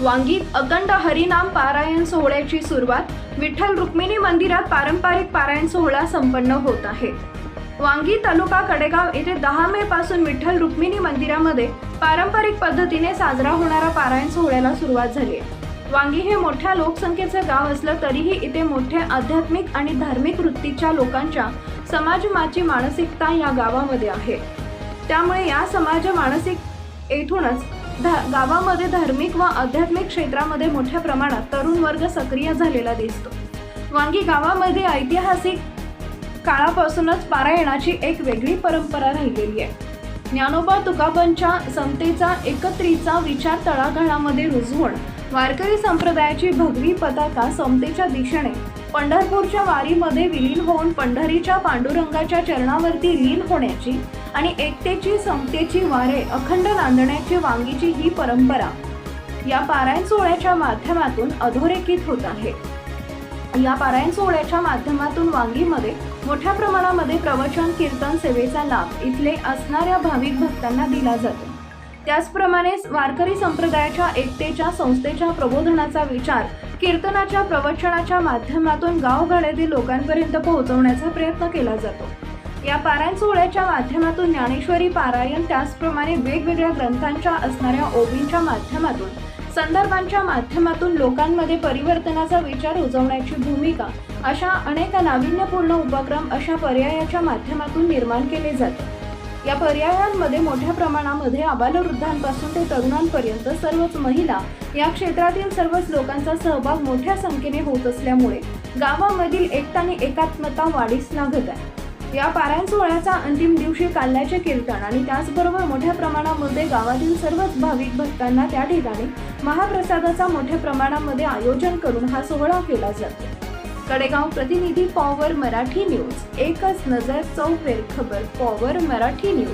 वांगीत अखंड हरिनाम पारायण सोहळ्याची सुरुवात विठ्ठल रुक्मिणी मंदिरात पारंपरिक पारायण सोहळा संपन्न होत आहे. वांगी तालुका कडेगाव येथे दहा मे पासून विठ्ठल रुक्मिणी मंदिरामध्ये पारंपरिक पद्धतीने साजरा होणारा पारायण सोहळ्याला सुरुवात झाली आहे. वांगी हे मोठ्या लोकसंख्येचं गाव असलं तरीही इथे मोठ्या आध्यात्मिक आणि धार्मिक वृत्तीच्या लोकांच्या समाजमाची मानसिकता या गावामध्ये आहे. त्यामुळे या समाज मानसिक येथूनच धा- गावामध्ये धार्मिक व आध्यात्मिक क्षेत्रामध्ये मोठ्या प्रमाणात तरुण वर्ग सक्रिय झालेला दिसतो. वांगी गावामध्ये ऐतिहासिक काळापासूनच पारायणाची एक वेगळी परंपरा राहिलेली आहे. ज्ञानोबा तुकाबांच्या समतेचा एकत्रीचा विचार तळागाळामध्ये रुजवून वारकरी संप्रदायाची भगवी पताका समतेच्या दिशेने पंढरपूरच्या वारीमध्ये विलीन होऊन पंढरीच्या पांडुरंगाच्या चरणावरती लीन होण्याची आणि एकतेची समतेची वारे अखंड नांदण्याची वांगीची ही परंपरा या पारायण सोहळ्याच्या माध्यमातून अधोरेखित होत आहे. या पारायण सोहळ्याच्या माध्यमातून वांगीमध्ये मोठ्या प्रमाणामध्ये प्रवचन कीर्तन सेवेचा लाभ इथले असणाऱ्या भाविक भक्तांना दिला जातो. त्याचप्रमाणे वारकरी संप्रदायाच्या एकतेच्या संस्थेच्या प्रबोधनाचा विचार कीर्तनाच्या प्रवचनाच्या माध्यमातून गावगाड्यातील लोकांपर्यंत पोहोचवण्याचा प्रयत्न केला जातो. या पारायण सोहळ्याच्या माध्यमातून ज्ञानेश्वरी पारायण त्याचप्रमाणे वेगवेगळ्या ग्रंथांच्या असणाऱ्या ओबींच्या माध्यमातून संदर्भांच्या माध्यमातून लोकांमध्ये परिवर्तनाचा विचार रुजवण्याची भूमिका अशा अनेक नाविन्यपूर्ण उपक्रम अशा पर्यायाच्या माध्यमातून निर्माण केले जाते. या पर्यायांमध्ये मोठ्या प्रमाणामध्ये आबालवृद्धांपासून ते तरुणांपर्यंत सर्वच महिला या क्षेत्रातील सर्वच लोकांचा सहभाग मोठ्या संख्येने होत असल्यामुळे गावामधील एकता आणि एकात्मता वाढीस लागत आहे. या पारायण सोहळ्याचा अंतिम दिवशी काल्याचे कीर्तन आणि त्याचबरोबर मोठ्या प्रमाणामध्ये गावातील सर्वच भाविक भक्तांना त्या ठिकाणी महाप्रसादाचा मोठ्या प्रमाणामध्ये आयोजन करून हा सोहळा केला जातो. कडेगाव प्रतिनिधी पॉवर मराठी न्यूज एकच नजर चौफेर खबर पॉवर मराठी न्यूज.